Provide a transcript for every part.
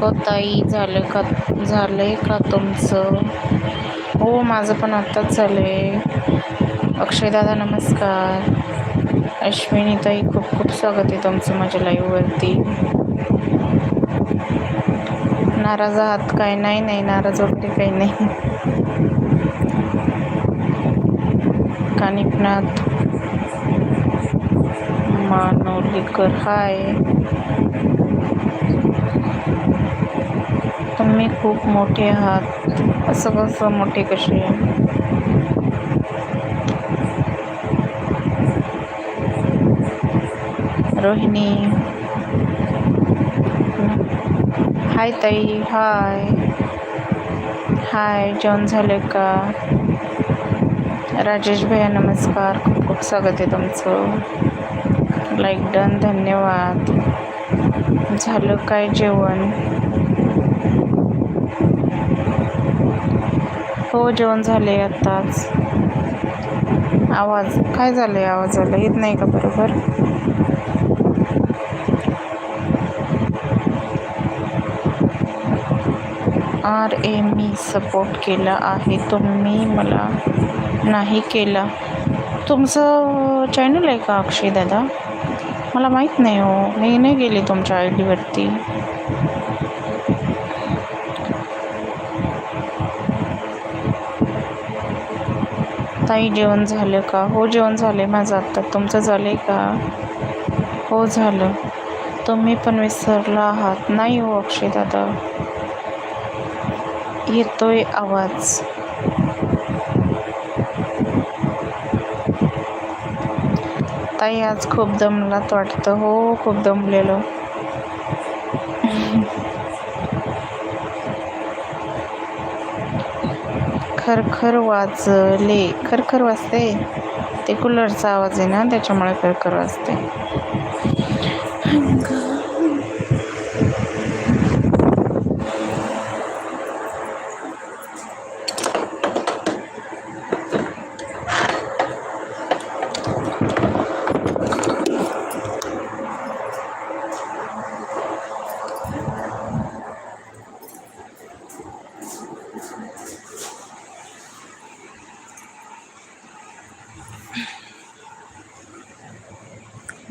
हो ताई झालं का झालं आहे का तुमचं? हो माझं पण आत्ताच झालं आहे अक्षयदादा नमस्कार. अश्विनी ताई खूप खूप स्वागत आहे तुमचं माझ्या लाईव्हवरती नाराज आहात काय? नाही नाही नाराज वगैरे काही नाही. कानिकनाथ मानवलीकर हाय. तुम्ही खूप मोठे आहात. असं कसं मोठे कसे? रोहिणी. हाय ताई हाय. हाय जेवण झाले का? राजेश भैया नमस्कार. खूप खूप स्वागत आहे तुमचं. लाईक डन धन्यवाद. झालं काय जेवण? हो जेवण झाले आत्ताच आवाज काय झालं आहे आवाजाला? येत नाही का बरोबर? आर ए मी सपोर्ट केला आहे. तुम्ही मला नाही केला. तुमचं चॅनल आहे का अक्षय दादा? मला माहीत नाही हो. मी नाही गेले तुमच्या आय डीवरती ताई जेवण झालं का? हो जेवण झालं आहे माझं आत्ता तुमचं झालं आहे का? हो झालं. तुम्ही पण विसरला आहात. नाही हो अक्षय दादा. येतोय आवाज. ताई आज खूप दमलात वाटतं. हो खूप दमलेलं. खरखर वाजले. खरखर वाजते? ते कूलरचा आवाज आहे ना त्याच्यामुळे खरखर वाजते.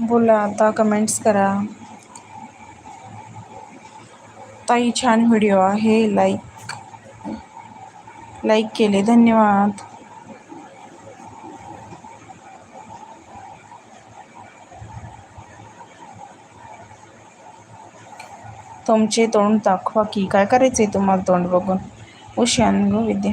बोला आता कमेंट्स करा. ताई छान व्हिडिओ आहे. लाईक लाईक केले. धन्यवाद. तुमचे तोंड दाखवा की. काय करायचंय तुम्हाला तोंड बघून? उशान ग विद्या.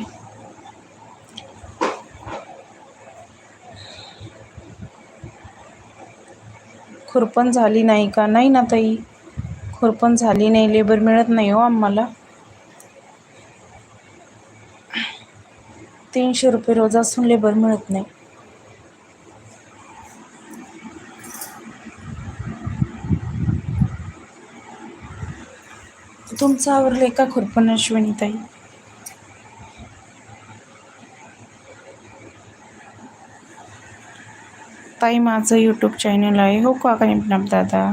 खुरपण झाली नाही का? नाही ना ताई. खुरपण झाली नाही लेबर मिळत नाही हो आम्हाला. तीनशे रुपये रोज असून लेबर मिळत नाही. तुमचं आवरलंय का खुरपण अश्विनी ताई? ताई माझं यूट्यूब चॅनल आहे. हो का काही दादा?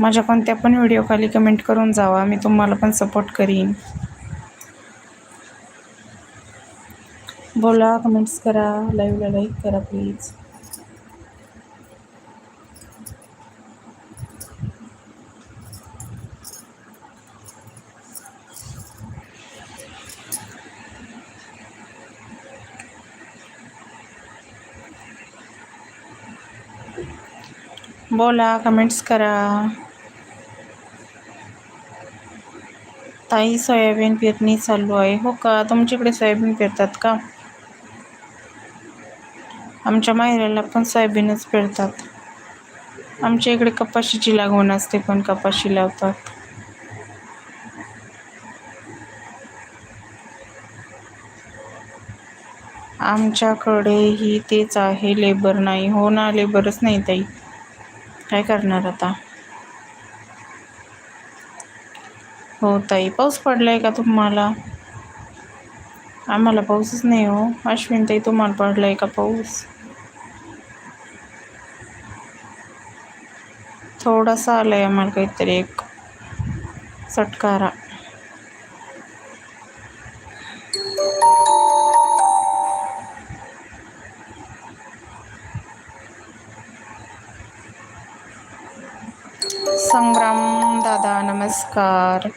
माझ्या कोणत्या पण व्हिडिओ खाली कमेंट करून जावा. मी तुम्हाला पण सपोर्ट करीन. बोला कमेंट्स करा. लाईव्हला लाईक करा प्लीज बोला कमेंट्स करा. ताई सोयाबीन पेरणी चालू आहे. हो का? तुमच्याकडे सोयाबीन पेरतात का? आमच्या माहेराला पण सोयाबीनच पेरतात. आमच्या इकडे कपाशीची लागवण असते पण कपाशी लावतात. आमच्याकडेही तेच आहे. लेबर नाही. हो ना लेबरच नाही ताई. काय करणार आता? हो ताई पाऊस पडलाय का तुम्हाला? आम्हाला पाऊसच नाही हो. अश्विन ताई तुम्हाला पडलाय का पाऊस? थोडासा आलाय आम्हाला काहीतरी एक चटकारा संग्राम दादा नमस्कार.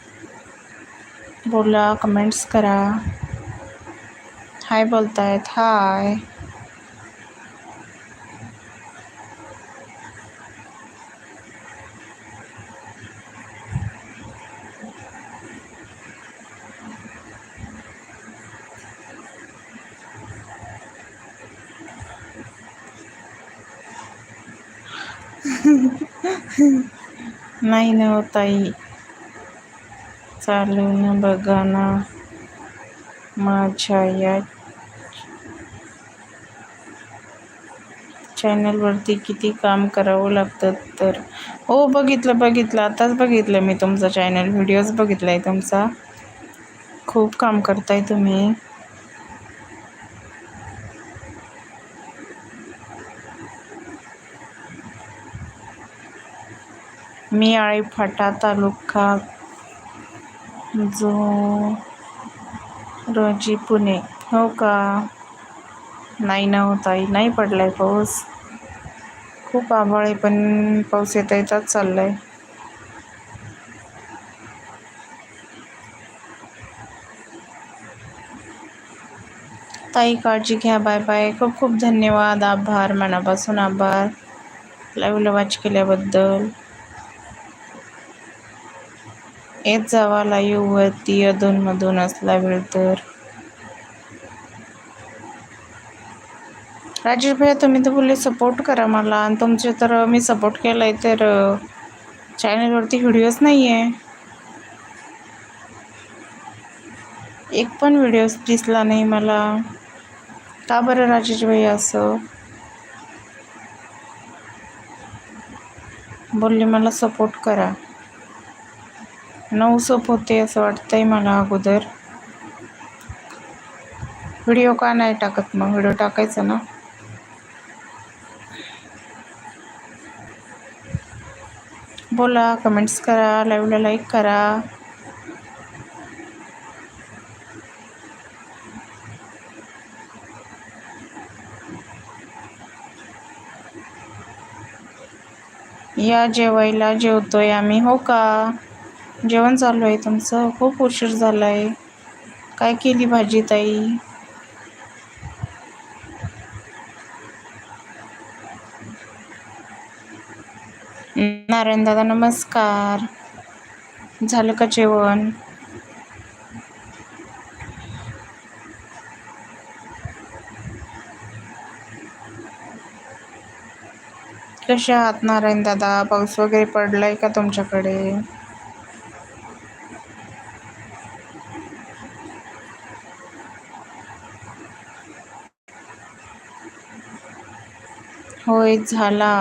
बोला कमेंट्स करा. हाय बोलतायत. हाय नाही ना हो ताई चालून बघा ना. माझ्या या चॅनलवरती किती काम करावं लागतं तर. हो बघितलं बघितलं. आताच बघितलं मी तुमचा चॅनल. व्हिडिओज बघितला आहे तुमचा. खूप काम करताय तुम्ही. मी आळीफाटा तालुका जो रोजी पुणे. हो का? नाही ना हो ताई नाही आहे पाऊस. खूप आभाळ आहे पण पाऊस येता येताच आहे ताई काळजी घ्या बाय बाय. खूप खूप धन्यवाद. आभार मनापासून आभार. लाईव्हला लवाच केल्याबद्दल. येत जावा लाईव्हवरती अधूनमधून असला वेळ तर. राजेश भैया तुम्ही तर बोलले सपोर्ट करा मला. आणि तुमचे तर मी सपोर्ट केला आहे तर चॅनलवरती व्हिडिओज नाही आहे एक पण व्हिडिओ दिसला नाही मला. का बरं राजेश भैया असं? बोलले मला सपोर्ट करा. नऊ सोप होते असं वाटतंय मला अगोदर. व्हिडिओ का नाही टाकत मग? व्हिडिओ टाकायचा ना? बोला कमेंट्स करा लाईव्हला लाईक करा. या जेवायला जेवतोय आम्ही हो का? जेवण चालू आहे तुमचं. खूप उशीर झाला आहे काय केली भाजी ताई? नारायण दादा नमस्कार. झालं का जेवण? कसे आहात नारायण दादा? पाऊस वगैरे पडलाय का तुमच्याकडे? होय झाला.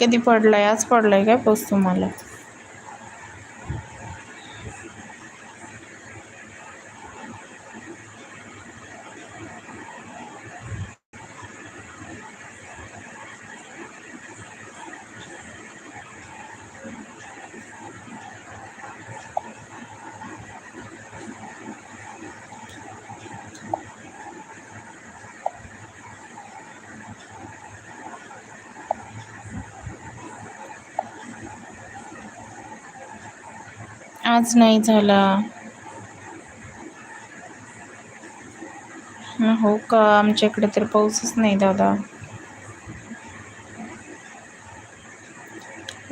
कधी पडलाय? आज पडलाय काय? पाऊस तुम्हाला. आज नाही झाला. हो का? आमच्याकडे तर पाऊसच नाही दादा.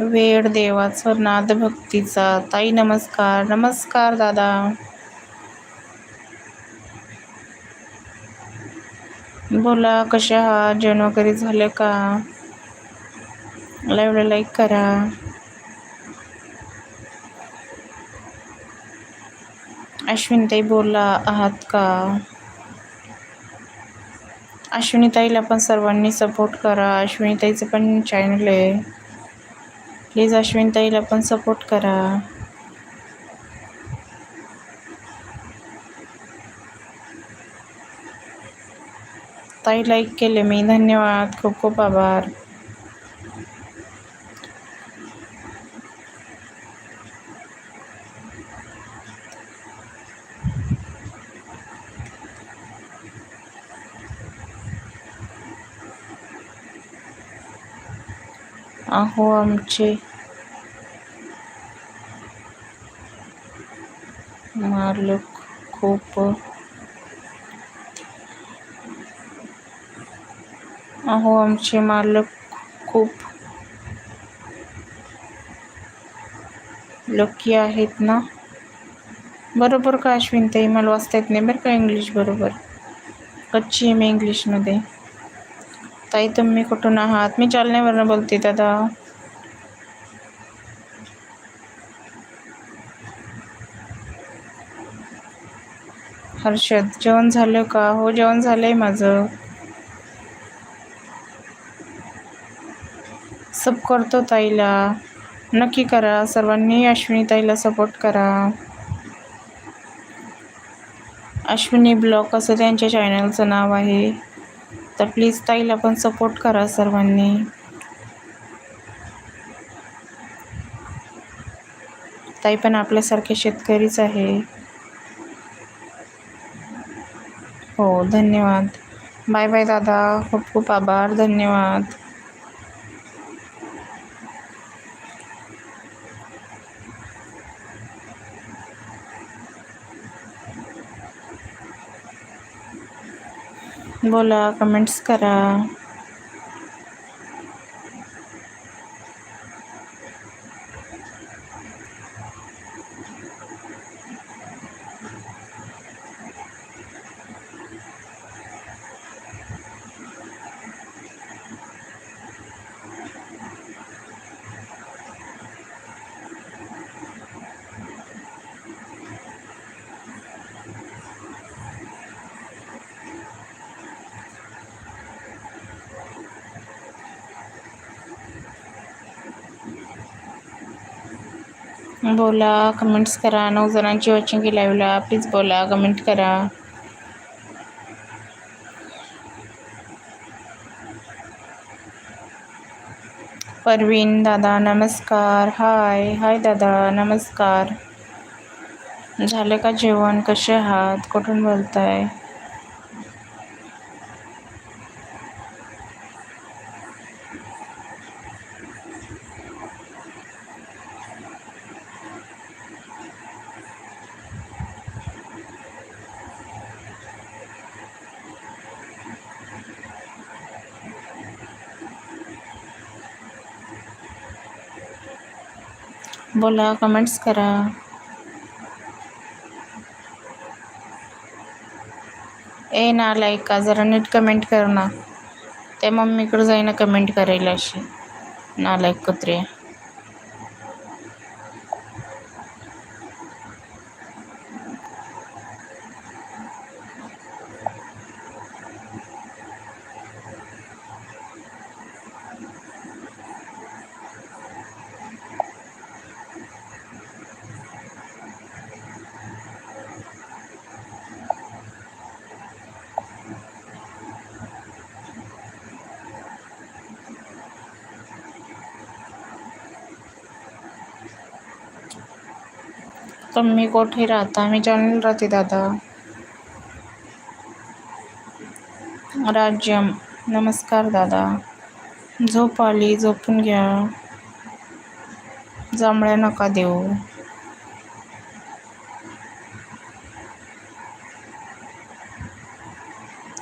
वेळ देवाचं नाद भक्तीचा. ताई नमस्कार. नमस्कार दादा. बोला कशा आहात? जेवण वगैरे झालं का? लाईव्हला लाईक करा. अश्विनीताई बोला आहात का? अश्विनीताईला पण सर्वांनी सपोर्ट करा. अश्विनीताईचं पण चॅनल आहे. प्लीज अश्विनीताईला पण सपोर्ट करा. ताई लाईक केले मी धन्यवाद. खूप खूप आभार. अहो आमचे. मालक खूप. अहो आमचे मालक खूप. लकी आहेत ना? बरोबर का अश्विन ताई? मला वाचता येत नाही बरं का इंग्लिश बरोबर? कच्ची आहे मी इंग्लिशमध्ये ताई तुम्ही कुठून आहात? मी चालण्यावरनं बोलते दादा. हर्षद जेवण झालं का? हो जेवण झालंय माझं. सब करतो ताईला. नक्की करा. सर्वांनी अश्विनी ताईला सपोर्ट करा. अश्विनी ब्लॉग असं त्यांच्या चॅनलचं नाव आहे? तर प्लीज ताईला पण सपोर्ट करा सर्वांनी. ताई पण आपल्यासारखे शेतकरीच आहे. हो धन्यवाद. बाय बाय दादा. खूप खूप आभार. धन्यवाद. बोला कमेंट्स करा. बोला कमेंट्स करा. नऊ जणांची वॉचिंग लाईव्हला प्लीज बोला. कमेंट करा. परवीन दादा नमस्कार. हाय हाय दादा नमस्कार. झालं का जेवण? कसे आहात? कुठून बोलताय? बोला कमेंट्स करा. ए ना लाईक का जरा नीट कमेंट कर ना. ते मम्मीकडे जाईना कमेंट करायला अशी. ना लाईक कुत्रे. तुम्ही कोठे राहता? मी जाणून राहते दादा. राज्यम. नमस्कार दादा. झोप आली झोपून घ्या. जांभळ्या नका देऊ.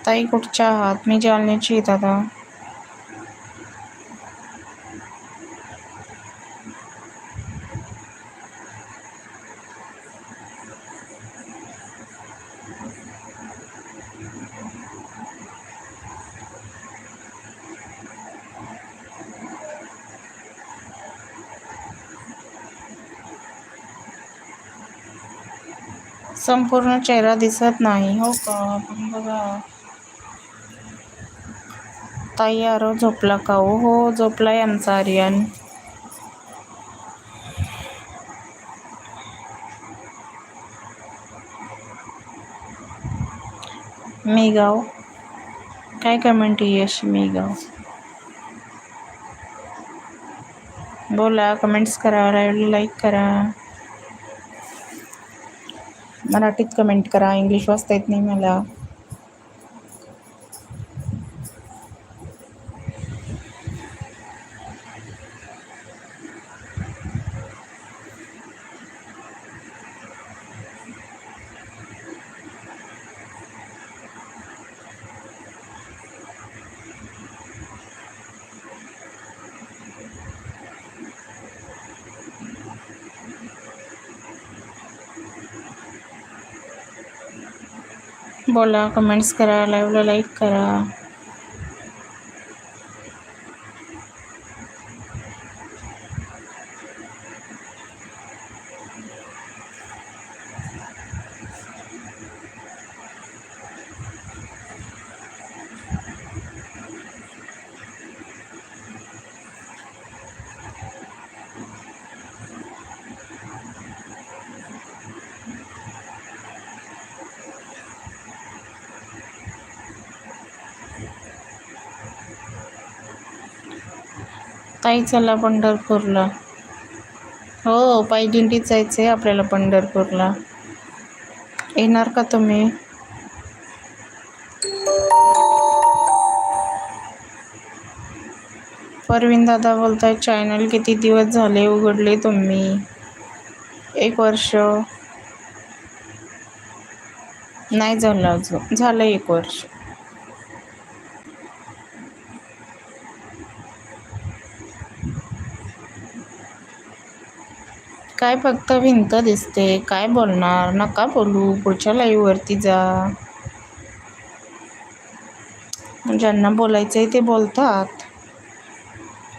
ताई कुठच्या आहात? मी जालन्याची दादा. संपूर्ण चेहरा दिसत नाही. हो का? पण बघा. ताई आरो झोपला का हो? हो झोपलाय आमचा आर्यन. मी गाव काय कमेंट आहे अशी मी गाव बोला कमेंट्स करा लाईक करा. मराठीत कमेंट करा इंग्लिश वाचता येत नाही मला. बोला कमेंट्स करा लाईव्हला लाईक करा. ताई चला पंढरपूरला. हो पायदिंडीत जायचं आहे आपल्याला पंढरपूरला. येणार का तुम्ही? परवीन दादा बोलताय चॅनल किती दिवस झाले उघडले तुम्ही? एक वर्ष. नाही झालं अजून. झालं एक वर्ष. काय फक्त भिंत दिसते काय बोलणार? नका बोलू पुढच्या लाईववरती जा. ज्यांना बोलायचं आहे ते बोलतात.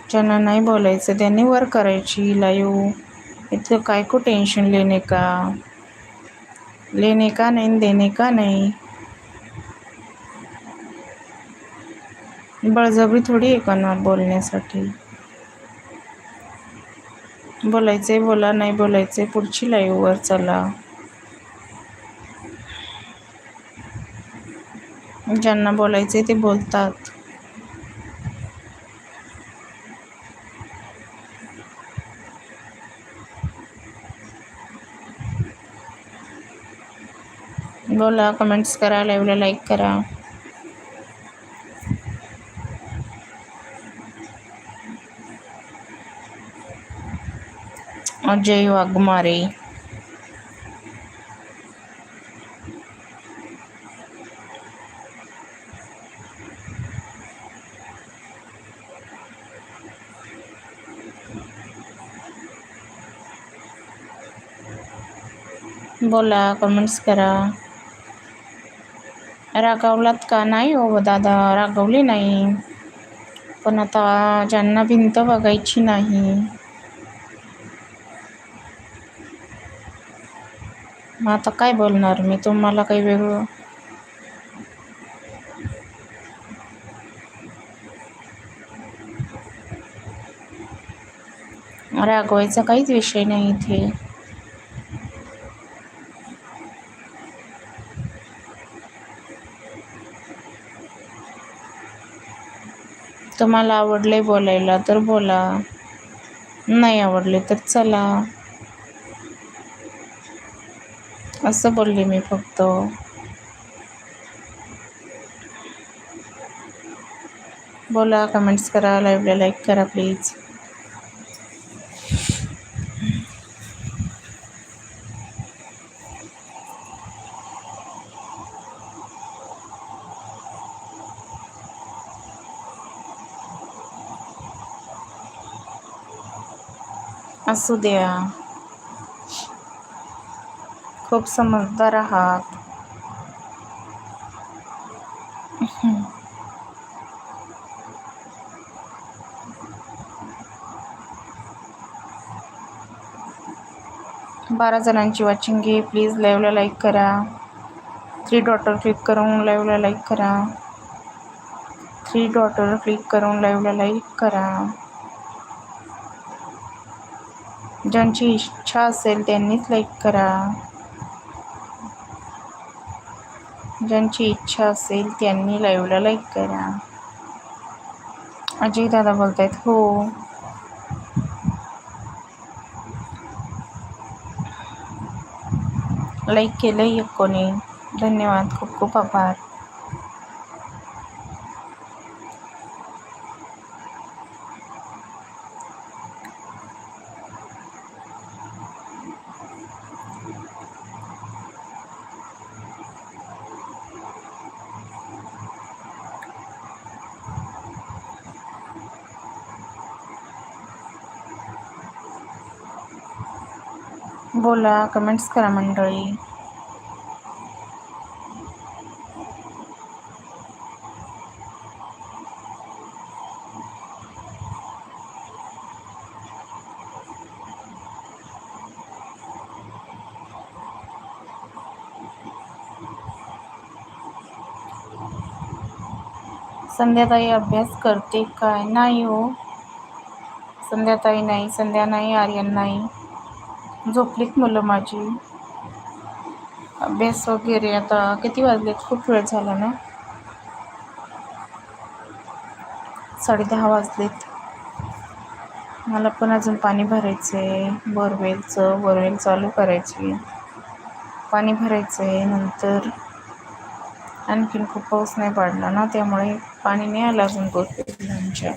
ज्यांना नाही बोलायचं त्यांनी वर करायची लाईव्ह इथं काय को टेन्शन लेणे का? लेणे का नाही देणे का नाही? बळजबरी थोडी आहे करणार बोलण्यासाठी. बोलायचंय बोला नाही बोलायचंय पुढची लाईववर चला. ज्यांना बोलायचंय ते बोलतात. बोला कमेंट्स करा लाईव्हला लाईक करा. अजय वाघमारे। बोला कमेंट्स करा। रागावलात का नाही हो दादा? रागवली नाही. पण आता ज्यांना भिंत बघायची नाही मग आता काय बोलणार? मी तुम्हाला काही वेगळं रागवायचा काहीच विषय नाही इथे. तुम्हाला आवडले बोलायला तर बोला. नाही आवडले तर चला. असं बोलले मी फक्त. बोला कमेंट्स करा लाईव्हला लाईक करा प्लीज असू द्या. खूप समजदार आहात. बारा जणांची वॉचिंग घे. प्लीज लाईव्हला लाईक करा. थ्री डॉटर क्लिक करून लाईव्हला लाईक करा. थ्री डॉटर क्लिक करून लाईव्हला लाईक करा. ज्यांची इच्छा असेल त्यांनीच लाईक करा. ज्यांची इच्छा असेल त्यांनी लाईव्हला लाईक करा. अजय दादा बोलतायत हो. लाईक केलं एक कोणी? धन्यवाद खूप खूप आभार. बोला कमेंट्स करा मंडळी. संध्याताई अभ्यास करते काय? नाही हो. संध्याताई नाही, संध्या नाही, आर्यन नाही. झोपलीत मुलं माझी. अभ्यास वगैरे. आता किती वाजलेत? खूप वेळ झाला ना? साडे दहा वाजलेत. मला पण अजून पाणी भरायचं आहे बोरवेलचं बोरवेल चालू करायची. पाणी भरायचं आहे नंतर. आणखीन खूप पाऊस नाही पडला ना त्यामुळे पाणी नाही आलं अजून बोरवेलांच्या आमच्या.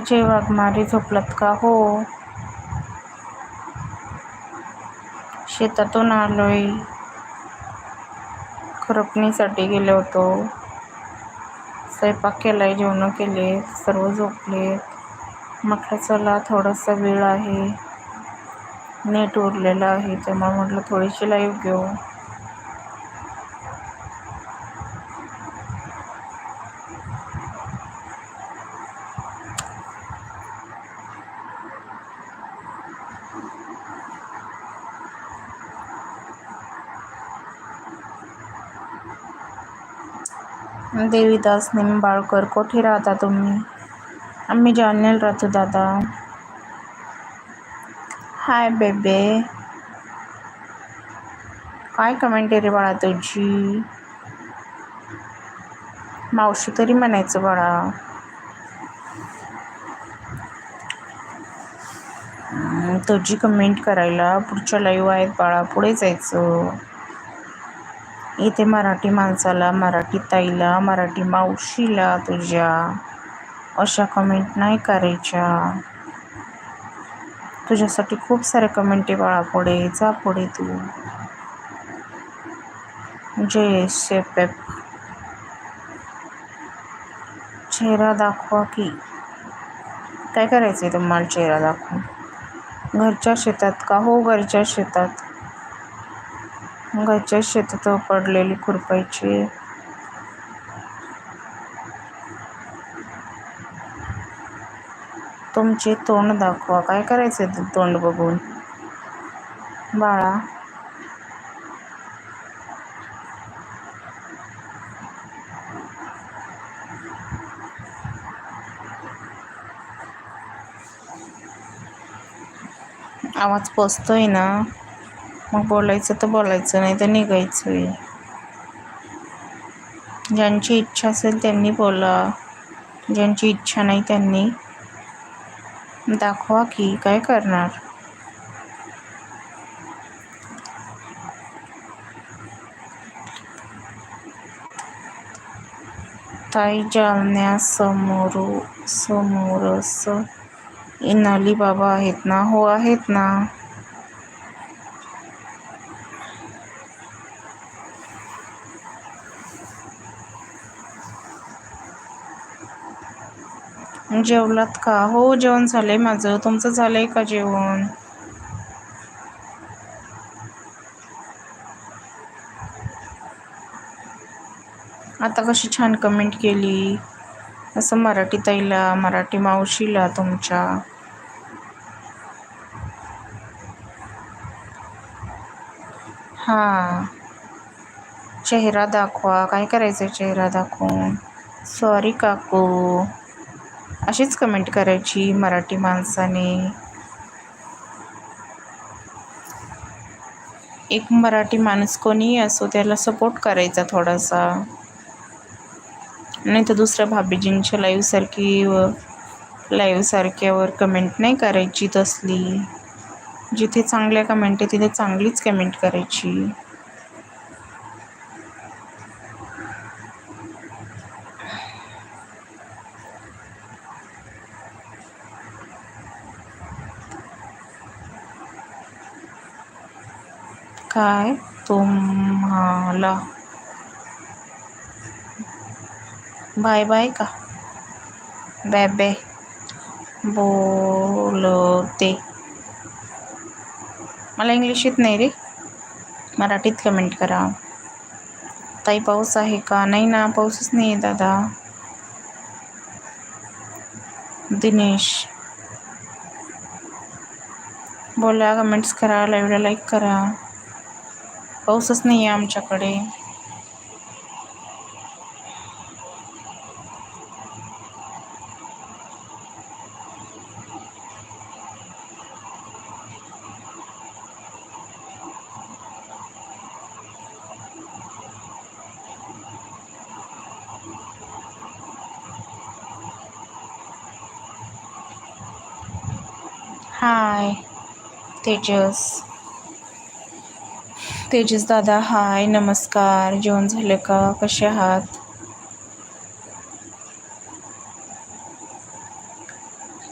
अजय वाघमारे झोपलात का? हो. शेतातून आलोय. खुरपणीसाठी गेलो होतो. स्वयंपाक केलाय जेवण केले सर्व झोपलेत. म्हटलं चला थोडासा वेळ आहे. नेट उरलेलं आहे त्यामुळे म्हटलं थोडीशी लाईव्ह घेऊ. देवीदास निंबाळकर कोठे राहता तुम्ही? आम्ही जालन्याला राहतो दादा. हाय बेबे काय कमेंट रे बाळा तुझी? मावशी तरी म्हणायचं बाळा. तुझी कमेंट करायला पुढच्या लाईव्ह आहेत बाळा पुढे जायचं. इथे मराठी माणसाला मराठी ताईला मराठी मावशीला तुझ्या. अशा कमेंट नाही करायच्या. तुझ्यासाठी खूप सारे कमेंट बाळा पुढे. जा पुढे तू. जय शेपेप चेहरा दाखवा की. काय करायचं आहे तुम्हाला चेहरा दाखवून? घरच्या शेतात का? हो घरच्या शेतात. घरच्या शेतात पडलेली खुरपायची तुमचे तोंड दाखवा. काय करायचं ते तोंड बघून? बाळा. आवाज पोचतोय ना? मग बोलायचं तर बोलायचं नाही तर निघायचंही ज्यांची इच्छा असेल त्यांनी बोला. ज्यांची इच्छा नाही त्यांनी. दाखवा की काय करणार. ताई जालन्यासमोरू समोरस इनाली बाबा आहेत ना? हो आहेत ना? जेवलात का? हो जेवण झालं आहे माझं. तुमचं झालं आहे का जेवण? आता कशी छान कमेंट केली. असं मराठी ताईला मराठी मावशीला तुमच्या. हां. चेहरा दाखवा. काय करायचं चेहरा दाखवून? सॉरी काकू. अशीच कमेंट करायची मराठी माणसाने. एक मराठी माणूस कोणीही असो त्याला सपोर्ट करायचा थोडासा. नाही तर दुसऱ्या भाभीजींच्या लाईव्हसारखी व लाईव्हसारख्यावर कमेंट नाही करायची तसली. जिथे चांगल्या कमेंट आहे तिथे चांगलीच कमेंट करायची. काय तुम्हाला? बाय बाय का? बॅ बाय बोलते. मला इंग्लिश येत नाही रे. मराठीत कमेंट करा. ताई पाऊस आहे का? नाही ना पाऊसच नाही आहे दादा. दिनेश. बोला कमेंट्स करा लाईव्हला लाईक करा. पाऊसच नाही आहे आमच्याकडे. हाय तेजस. तेजस दादा, हाय, नमस्कार. जेवण झालं का? कसे आहात?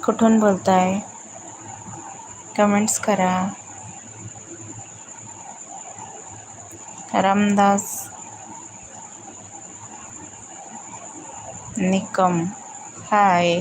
कुठून बोलताय? कमेंट्स करा. रामदास निकम, हाय.